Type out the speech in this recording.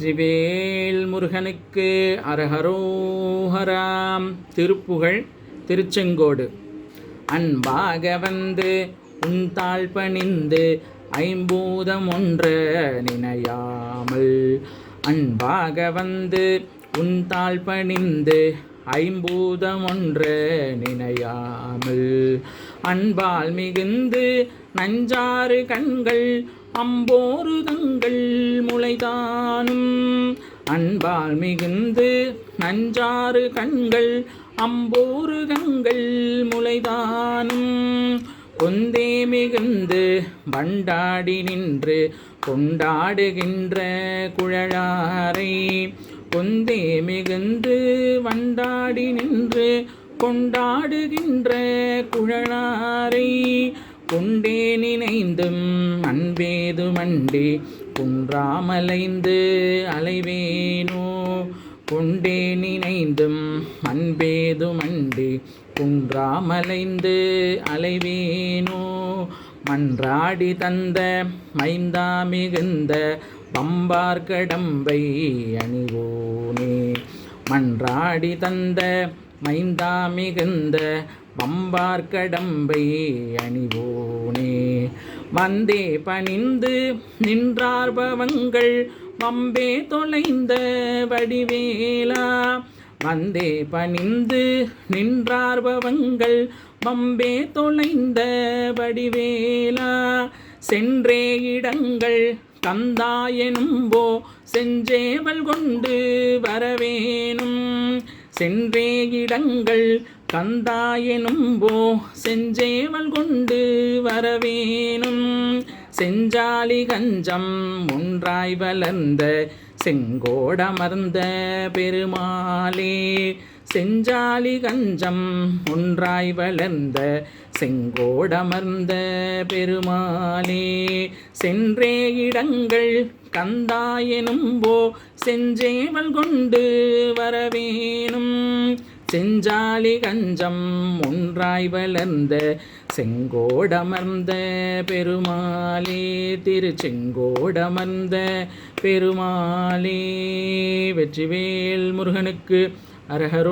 வெற்றிவேல் முருகனுக்கு அரஹரோஹராம். திருப்புகழ் திருச்செங்கோடு. அன்பாக வந்து உன் தாழ் பணிந்து ஐம்பூதம் ஒன்ற நினையாமல். அன்பாக வந்து உன் தாழ் பணிந்து ஐம்பூதம் ஒன்ற நினையாமல். அன்பால் மிகுந்து நஞ்சாறு கண்கள் அம்போரு தங்கள் முளைதானும். அன்பால் மிகுந்து நஞ்சாறு கண்கள் அம்போரு கங்கள் முளைதானும். கொந்தே மிகுந்து வண்டாடி நின்று கொண்டாடுகின்ற குழலாரை. கொந்தே மிகுந்து வண்டாடி நின்று கொண்டாடுகின்ற குழலாரை. கொண்டே நினைந்தும் அன்பேது மண்டி குன்றாமலைந்து அலைவேனோ கொண்டே நினைந்தும் அன்பேது மண்டி குன்றாமலைந்து அலைவேனோ மன்றாடி தந்த மைந்தா மிகுந்த பம்பார்கடம்பை அணிவோனே. மன்றாடி தந்த மைந்தா மிகுந்த பம்பார்கடம்பை அணிவோனே. வந்தே பணிந்து நின்றார்பவங்கள் வம்பே தொலைந்த வடிவேலா. வந்தே பணிந்து நின்றார்பவங்கள் வம்பே தொலைந்த வடிவேலா. சென்றே இடங்கள் தந்தாயெனும்போ செஞ்சேவல் கொண்டு வரவேணும் சென்றே இடங்கள் கந்தாயெனும்போ செஞ்சேவல் கொண்டு வரவேனும். செஞ்சாலி கஞ்சம் ஒன்றாய் வளர்ந்த செங்கோடமர்ந்த பெருமாளே. செஞ்சாலி கஞ்சம் ஒன்றாய் வளர்ந்த செங்கோடமர்ந்த பெருமாளே. சென்றே இடங்கள் கந்தாயெனும்போ செஞ்சேவல் கொண்டு வரவேனும். செஞ்சாலி கஞ்சம் ஒன்றாய் வளர்ந்த செங்கோடமர்ந்த பெருமாளே திருச்செங்கோடமர்ந்த பெருமாளே வெற்றிவேல் முருகனுக்கு அரஹரோஹராம்